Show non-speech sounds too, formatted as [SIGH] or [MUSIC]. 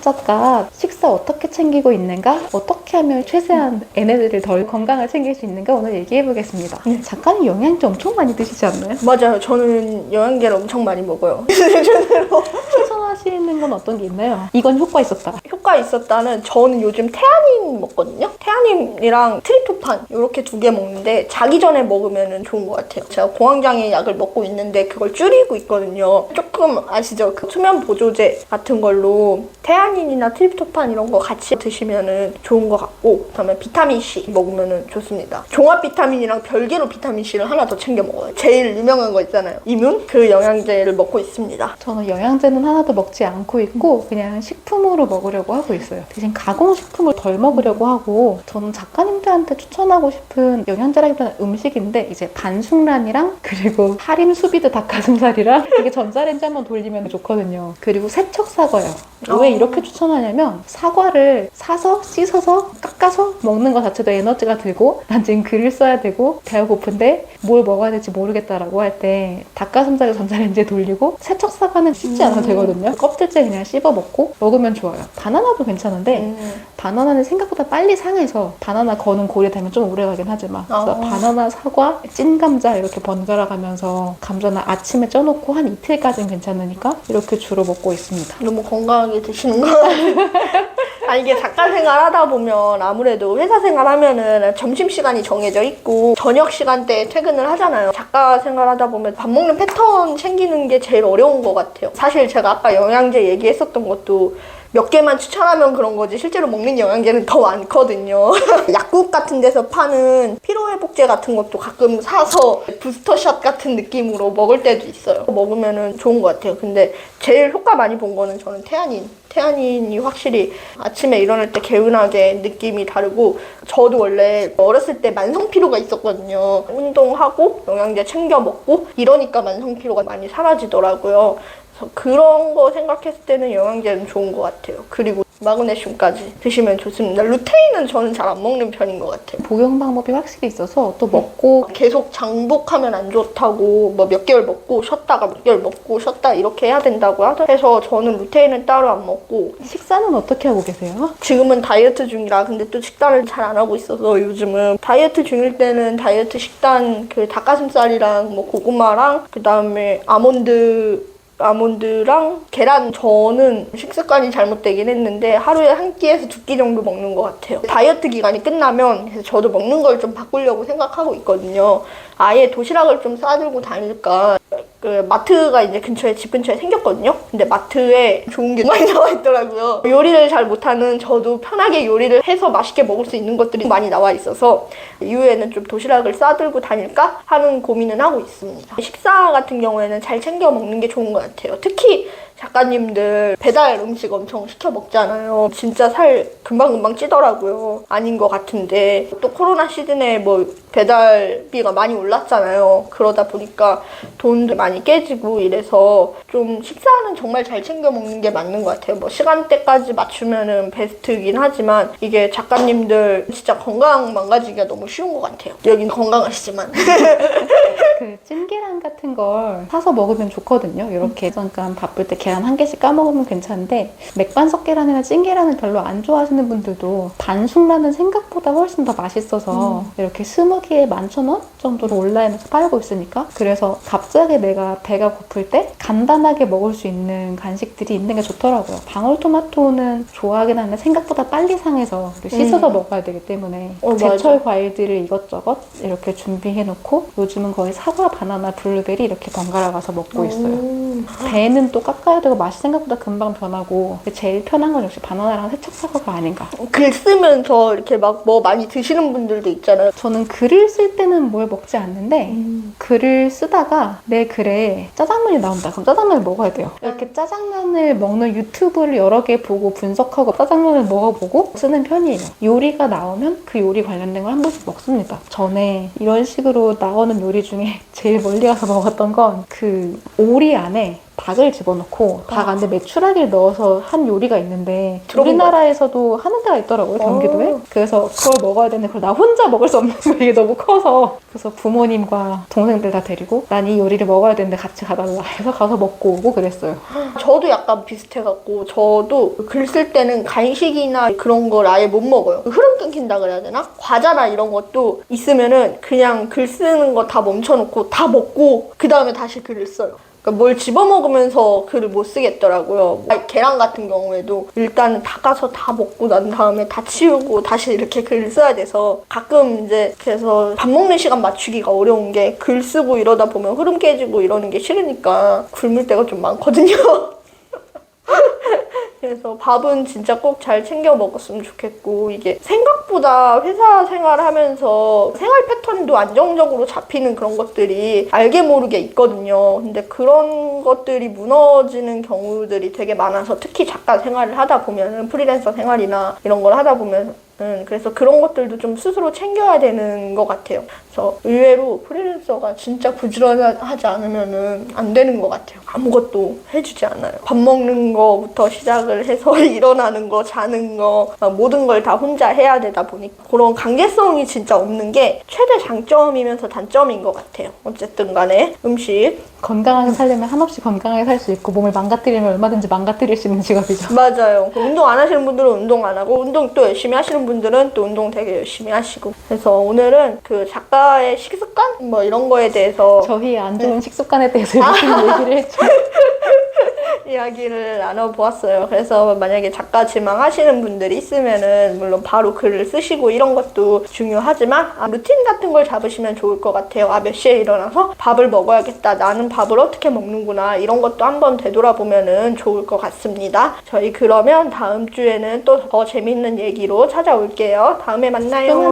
전업자가 식사 어떻게 챙기고 있는가? 어떻게 하면 최대한 얘네들을 덜 건강을 챙길 수 있는가? 오늘 얘기해 보겠습니다. 네. 작가님 영양제 엄청 많이 드시지 않나요? 맞아요. 저는 영양제를 엄청 많이 먹어요. [LAUGHS] 추천하시는 건 어떤 게 있나요? 이건 효과 있었다. 효과 있었다는 저는 요즘 태아닌 먹거든요. 태아닌이랑 트리토판 이렇게 두 개 먹는데 자기 전에 먹으면 좋은 것 같아요. 제가 공황장애 약을 먹고 있는데 그걸 줄이고 있거든요. 조금 아시죠? 그 수면 보조제 같은 걸로 태아닌이나 트리토판 이런 거 같이 드시면 좋은 것 같고 그다음에 비타민 C 먹으면 좋습니다. 종합 비타민이랑 별개로 비타민 C를 하나 더 챙겨 먹어요. 제일 유명한 거 있잖아요. 이뮨 그 영양제를 먹고 있습니다. 저는 영양제는 하나도 먹지 않고 있고 그냥 식품으로 먹으려고 하고 있어요. 대신 가공식품을 덜 먹으려고 하고 저는 작가님들한테 추천하고 싶은 영양제라기보다는 음식인데 이제 반숙란이랑 그리고 할인 수비드 닭가슴살이랑 [LAUGHS] 이게 전자레인지 한번 돌리면 좋거든요. 그리고 세척 사과요. 왜 어. 이렇게 추천하냐면 사과를 사서 씻어서 깎아서 먹는 것 자체도 에너지가 들고 난 지금 글을 써야 되고 배가 고픈데 뭘 먹어야 될지 모르겠다라고 할 때 닭가슴살을 전자레인지에 돌리고 세척 사과는 씻지 않아도 음. 되거든요. 껍질째 그냥 씹어 먹고 먹으면 좋아요. 바나나도 괜찮은데 음. 바나나는 생각보다 빨리 상해서 바나나 거는 고리 되면 좀 오래 가긴 하지만 그래서 어. 바나나, 사과, 찐 감자 이렇게 번갈아 가면서 감자는 아침에 쪄놓고 한 이틀까지는 괜찮으니까 이렇게 주로 먹고 있습니다. 너무 건강하게 드시는 거 아, [LAUGHS] 이게 작가 생활 하다 보면 아무래도 회사 생활 하면은 점심 시간이 정해져 있고 저녁 시간대에 퇴근을 하잖아요. 작가 생활 하다 보면 밥 먹는 패턴 챙기는 게 제일 어려운 것 같아요. 사실 제가 아까 영양제 얘기했었던 것도 몇 개만 추천하면 그런 거지 실제로 먹는 영양제는 더 많거든요. [LAUGHS] 약국 같은 데서 파는 피로회복제 같은 것도 가끔 사서 부스터샷 같은 느낌으로 먹을 때도 있어요. 먹으면 좋은 것 같아요. 근데 제일 효과 많이 본 거는 저는 태아닌. 태아닌이 확실히 아침에 일어날 때 개운하게 느낌이 다르고 저도 원래 어렸을 때 만성 피로가 있었거든요. 운동하고 영양제 챙겨 먹고 이러니까 만성 피로가 많이 사라지더라고요. 그래서 그런 거 생각했을 때는 영양제는 좋은 것 같아요. 그리고 마그네슘까지 드시면 좋습니다. 루테인은 저는 잘 안 먹는 편인 것 같아요. 복용 방법이 확실히 있어서 또 먹고 계속 장복하면 안 좋다고 뭐 몇 개월 먹고 쉬었다가 몇 개월 먹고 쉬었다 이렇게 해야 된다고 해서 저는 루테인은 따로 안 먹고 식사는 어떻게 하고 계세요? 지금은 다이어트 중이라 근데 또 식단을 잘 안 하고 있어서 요즘은 다이어트 중일 때는 다이어트 식단 그 닭가슴살이랑 뭐 고구마랑 그 다음에 아몬드 아몬드랑 계란 저는 식습관이 잘못되긴 했는데 하루에 한 끼에서 두 끼 정도 먹는 것 같아요. 다이어트 기간이 끝나면 저도 먹는 걸 좀 바꾸려고 생각하고 있거든요. 아예 도시락을 좀 싸들고 다닐까. 그 마트가 이제 근처에 집 근처에 생겼거든요. 근데 마트에 좋은 게 많이 나와 있더라고요. 요리를 잘 못하는 저도 편하게 요리를 해서 맛있게 먹을 수 있는 것들이 많이 나와 있어서 이후에는 좀 도시락을 싸들고 다닐까 하는 고민은 하고 있습니다. 식사 같은 경우에는 잘 챙겨 먹는 게 좋은 것 같아요. 특히 작가님들 배달 음식 엄청 시켜 먹잖아요. 진짜 살 금방금방 찌더라고요. 아닌 것 같은데 또 코로나 시즌에 뭐 배달비가 많이 올랐잖아요. 그러다 보니까 돈도 많이 깨지고 이래서 좀 식사는 정말 잘 챙겨 먹는 게 맞는 것 같아요. 뭐 시간대까지 맞추면은 베스트이긴 하지만 이게 작가님들 진짜 건강 망가지기가 너무 쉬운 것 같아요. 여긴 건강하시지만. [LAUGHS] 그 찜계란 같은 걸 사서 먹으면 좋거든요. 이렇게 잠깐 바쁠 때 계란 한 개씩 까먹으면 괜찮은데 맥반석 계란이나 찐계란을 별로 안 좋아하시는 분들도 반숙란은 생각보다 훨씬 더 맛있어서 이렇게 스무 개에 만천 원 정도로 온라인에서 팔고 있으니까 그래서 갑자기 내가 배가 고플 때 간단하게 먹을 수 있는 간식들이 있는 게 좋더라고요. 방울토마토는 좋아하긴 하는데 생각보다 빨리 상해서 씻어서 음. 먹어야 되기 때문에 어, 맞아. 제철 과일들을 이것저것 이렇게 준비해놓고 요즘은 거의 사 과, 바나나, 블루베리 이렇게 번갈아 가서 먹고 있어요. 음. 배는 또 깎아야 되고 맛이 생각보다 금방 변하고 제일 편한 건 역시 바나나랑 세척 사과가 아닌가. 글 쓰면서 이렇게 막 뭐 많이 드시는 분들도 있잖아요. 저는 글을 쓸 때는 뭘 먹지 않는데 음. 글을 쓰다가 내 글에 짜장면이 나온다. 그럼 짜장면을 먹어야 돼요. 이렇게 짜장면을 먹는 유튜브를 여러 개 보고 분석하고 짜장면을 먹어보고 쓰는 편이에요. 요리가 나오면 그 요리 관련된 걸 한 번씩 먹습니다. 전에 이런 식으로 나오는 요리 중에 제일 멀리 가서 먹었던 건 그 오리 안에 닭을 집어넣고 닭 안에 메추라기를 넣어서 한 요리가 있는데 우리나라에서도 하는 데가 있더라고요 경기도에 어. 그래서 그걸 먹어야 되는데 그걸 나 혼자 먹을 수 없는 [LAUGHS] 거야 이게 너무 커서 그래서 부모님과 동생들 다 데리고 난 이 요리를 먹어야 되는데 같이 가달라 해서 가서 먹고 오고 그랬어요 저도 약간 비슷해갖고 저도 글 쓸 때는 간식이나 그런 걸 아예 못 먹어요. 흐름 끊긴다 그래야 되나? 과자나 이런 것도 있으면은 그냥 글 쓰는 거 다 멈춰놓고 다 먹고 그 다음에 다시 글을 써요. 그러니까 뭘 집어먹으면서 글을 못 쓰겠더라고요. 아니, 계란 같은 경우에도 일단은 닦아서 다 먹고 난 다음에 다 치우고 다시 이렇게 글을 써야 돼서 가끔 이제 그래서 밥 먹는 시간 맞추기가 어려운 게 글 쓰고 이러다 보면 흐름 깨지고 이러는 게 싫으니까 굶을 때가 좀 많거든요. [LAUGHS] 그래서 밥은 진짜 꼭 잘 챙겨 먹었으면 좋겠고 이게 생각보다 회사 생활하면서 생활 패턴도 안정적으로 잡히는 그런 것들이 알게 모르게 있거든요. 근데 그런 것들이 무너지는 경우들이 되게 많아서 특히 작가 생활을 하다 보면은 프리랜서 생활이나 이런 걸 하다 보면 은 그래서 그런 것들도 좀 스스로 챙겨야 되는 것 같아요. 그래서 의외로 프리랜서가 진짜 부지런하지 않으면은 안 되는 것 같아요. 아무것도 해주지 않아요. 밥 먹는 거부터 시작을 해서 [LAUGHS] 일어나는 거, 자는 거, 막 모든 걸 다 혼자 해야 되다 보니까 그런 관계성이 진짜 없는 게 최대 장점이면서 단점인 것 같아요. 어쨌든 간에 음식. 건강하게 살려면 한없이 건강하게 살 수 있고 몸을 망가뜨리면 얼마든지 망가뜨릴 수 있는 직업이죠. [LAUGHS] 맞아요. 그 운동 안 하시는 분들은 운동 안 하고 운동 또 열심히 하시는 분들은 또 운동 되게 열심히 하시고. 그래서 오늘은 그 작가의 식습관? 뭐 이런 거에 대해서 저희 안 좋은 식습관에 대해서 이렇게 얘기를 했죠 [LAUGHS] 이야기를 나눠보았어요. 그래서 만약에 작가 지망하시는 분들이 있으면은 물론 바로 글을 쓰시고 이런 것도 중요하지만 아, 루틴 같은 걸 잡으시면 좋을 것 같아요. 아 몇 시에 일어나서 밥을 먹어야겠다. 나는 밥을 어떻게 먹는구나. 이런 것도 한번 되돌아보면은 좋을 것 같습니다. 저희 그러면 다음 주에는 또 더 재밌는 얘기로 찾아올게요. 다음에 만나요.